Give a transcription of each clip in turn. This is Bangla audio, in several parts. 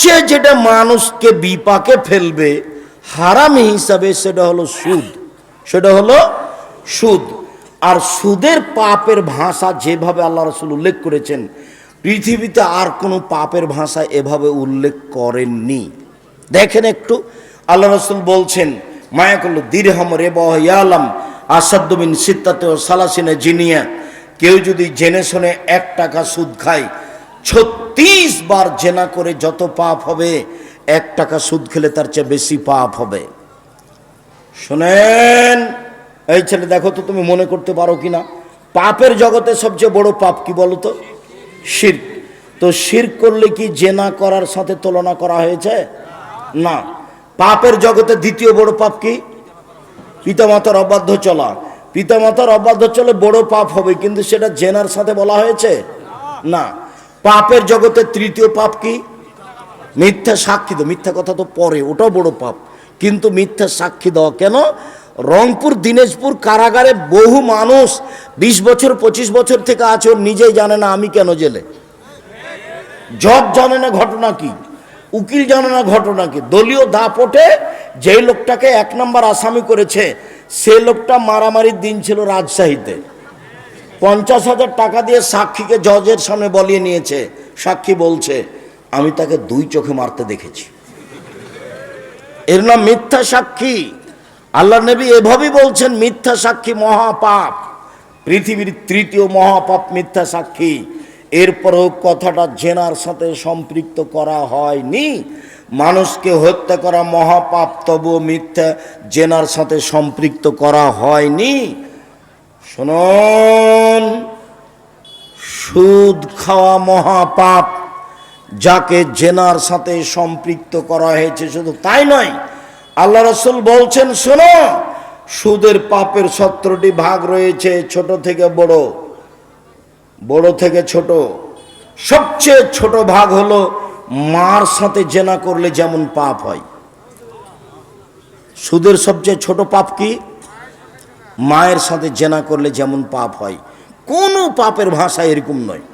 সবচেয়ে যেটা মানুষকে বিপাকে ফেলবে, হারামি হিসাবে সেটা হলো সুদ। সেটা হলো সুদ। আর সুদের পাপের ভাষা যেভাবে আল্লাহ রসুল উল্লেখ করেছেন, পৃথিবীতে আর কোনো পাপের ভাষা এভাবে উল্লেখ করেননি। দেখেন একটু, আল্লাহ রসুল বলছেন মায়া করল দিরহাম রে বহালাম আসাদ্দবিন সিত্তাতে ও সালাসিনে জিনিয়া। কেউ যদি জেনে শুনে এক টাকা সুদ খায় ছত্রিশ বার জেনা করে যত পাপ হবে, এক টাকা সুদ খেলে তার চেয়ে বেশি পাপ হবে। শোনেন, এই ছেলে দেখো তো তুমি মনে করতে পারো কি না পাপের জগতে সবচেয়ে বড় পাপ কি বলো তো শির্ক তো শির করলে কি জেনা করার সাথে তুলনা করা হয়েছে? না। পাপের জগতে দ্বিতীয় বড় পাপ কি? পিতামাতার অবাধ্য চলা। পিতামাতার অবাধ্য চলে বড় পাপ হবে, কিন্তু সেটা জেনার সাথে বলা হয়েছে? না। পাপের জগতে তৃতীয় পাপ কি? মিথ্যা সাক্ষী দাও মিথ্যা কথা তো পরে, ওটাও বড় পাপ। কিন্তু মিথ্যা সাক্ষী দেওয়া কেন? রংপুর, দিনাজপুর কারাগারে বহু মানুষ বিশ বছর, পঁচিশ বছর থেকে আছে নিজেই জানে না আমি কেন জেলে। জব জানে না ঘটনা কি? উকিল জানে না ঘটনা কি? দলীয় দাপটে যেই লোকটাকে এক নম্বর আসামি করেছে, সে লোকটা মারামারির দিন ছিল রাজশাহীতে। পঞ্চাশ হাজার টাকা দিয়ে সাক্ষীকে জজের সামনে বলিয়ে নিয়েছে। সাক্ষী বলছে, আমি তাকে দুই চোখে মারতে দেখেছি। এর নাম মিথ্যা সাক্ষী। আল্লাহ নবী এভাবেই বলছেন, মিথ্যা সাক্ষী মহাপাপ। পৃথিবীর তৃতীয় মহাপাপ মিথ্যা সাক্ষী। এরপরেও কথাটা জেনার সাথে সম্পৃক্ত করা হয়নি। মানুষকে হত্যা করা মহাপাপ, তবুও মিথ্যা জেনার সাথে সম্পৃক্ত করা হয়নি। শুনুন। সুদ খাওয়া মহাপাপ যাকে জেনার সাথে সম্পৃক্ত করা হয়েছে শুধু তাই নয়, আল্লাহ রসুল বলছেন, শোনো, সুদের পাপের সত্তরটি ভাগ রয়েছে ছোট থেকে বড় বড় থেকে ছোট। সবচেয়ে ছোট ভাগ হলো মার সাথে জেনা করলে যেমন পাপ হয়। সুদের সবচেয়ে ছোট পাপ কি? মায়ের সাথে জেনা করলে যেমন পাপ হয়, কোনো পাপের ভাষা এরকম নয়।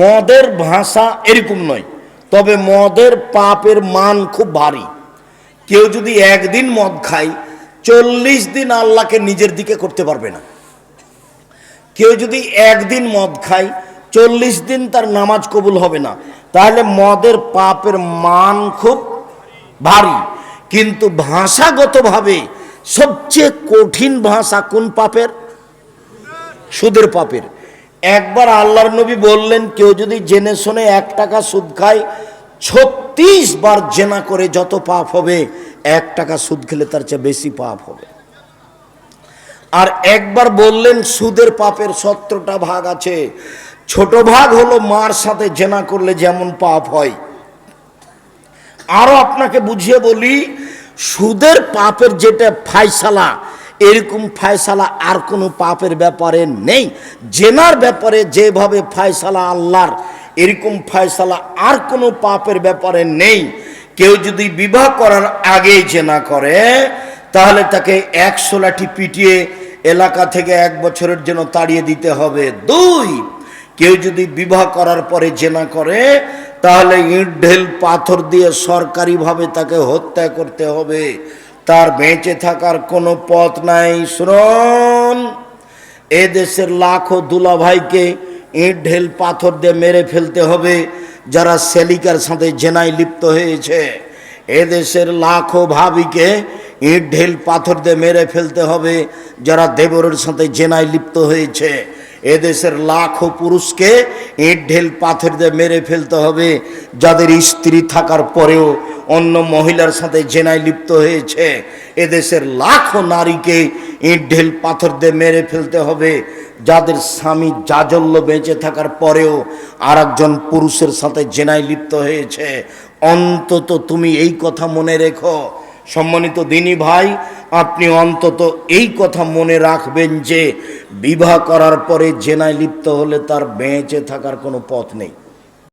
মদের ভাষা এরকম নয়, তবে মদের পাপের মান খুব ভারী। কেউ যদি একদিন মদ খায়, চল্লিশ দিন আল্লাহকে নিজের দিকে করতে পারবে না। কেউ যদি একদিন মদ খায়, চল্লিশ দিন তার নামাজ কবুল হবে না, তাহলে মদের পাপের মান খুব ভারী। কিন্তু ভাষাগতভাবে সবচেয়ে কঠিন ভাষা কোন পাপের? সুদের পাপের। একবার আল্লাহর নবী বললেন, কেউ যদি জেনে শুনে এক টাকা সুদ খায়, ছত্রিশ বার জেনা করে যত পাপ হবে, এক টাকা সুদ খেলে তার চেয়ে বেশি পাপ হবে। আর একবার বললেন, সুদের পাপের সত্তরটা ভাগ আছে। ছোট ভাগ হলো মার সাথে জেনা করলে যেমন পাপ হয় আরও আপনাকে বুঝিয়ে বলি, সুদের পাপের যেটা ফায়সালা, এরকম ফায়সালা আর কোনো পাপের ব্যাপারে নেই। জেনার ব্যাপারে যেভাবে ফায়সালা আল্লাহর, এরকম ফায়সালা আর কোনো পাপের ব্যাপারে নেই। কেউ যদি বিবাহ করার আগেই জেনা করে, তাহলে তাকে একশো লাঠি পিটিয়ে এলাকা থেকে এক বছরের জন্য তাড়িয়ে দিতে হবে। দুই, কেউ যদি বিবাহ করার পরে জেনা করে তাহলে ইট, ঢেল, পাথর দিয়ে সরকারিভাবে তাকে হত্যা করতে হবে। তার বেঁচে থাকার কোনো পথ নাই। শুনুন এ দেশের লাখো দুলাভাইকে ইট, ঢেল, পাথর দিয়ে মেরে ফেলতে হবে, যারা সেলিকার সাথে জেনায় লিপ্ত হয়েছে। এদেশের লাখো ভাবিকে ইট, ঢেল, পাথর দিয়ে মেরে ফেলতে হবে, যারা দেবরের সাথে জেনায় লিপ্ত হয়েছে। এদেশের লাখো পুরুষকে ইট ঢেল পাথর দিয়ে মেরে ফেলতে হবে, যাদের স্ত্রী থাকার পরেও অন্য মহিলার সাথে জেনায় লিপ্ত হয়েছে। এদেশের লাখো নারীকে ইট ঢেল পাথর দিয়ে মেরে ফেলতে হবে, যাদের স্বামী জাজল্য বেঁচে থাকার পরেও আর পুরুষের সাথে জেনায় লিপ্ত হয়েছে। অন্তত তুমি এই কথা মনে রেখো। সম্মানিত দিনী ভাই, আপনি অন্তত এই কথা মনে রাখবেন যে, বিবাহ করার পরে জেনায় লিপ্ত হলে তার বেঁচে থাকার কোনো পথ নেই।